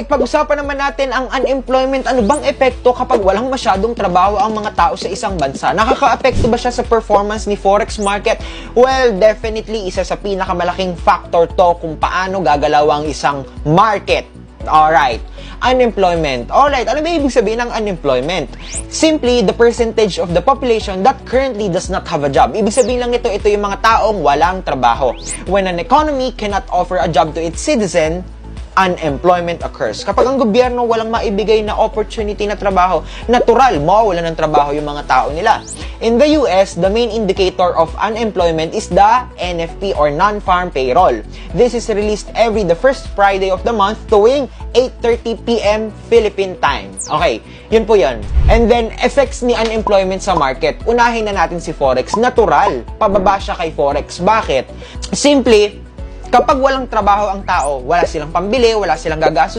Alright, pag-usapan naman natin ang unemployment. Ano bang epekto kapag walang masyadong trabaho ang mga tao sa isang bansa? Nakaka-apekto ba siya sa performance ni forex market? Well, definitely isa sa pinakamalaking factor to kung paano gagalaw ang isang market. Alright. Unemployment. Alright, ano ba ibig sabihin ng unemployment? Simply, the percentage of the population that currently does not have a job. Ibig sabihin lang ito, ito yung mga taong walang trabaho. When an economy cannot offer a job to its citizen, unemployment occurs. Kapag ang gobyerno walang maibigay na opportunity na trabaho, natural, mawawalan ng trabaho yung mga tao nila. In the US, the main indicator of unemployment is the NFP or non-farm payroll. This is released every the first Friday of the month tuwing 8.30 p.m. Philippine time. Okay, yun po yun. And then, effects ni unemployment sa market. Unahin na natin si Forex. Natural, pababa siya kay Forex. Bakit? Simply, kapag walang trabaho ang tao, wala silang pambili, wala silang gagastos,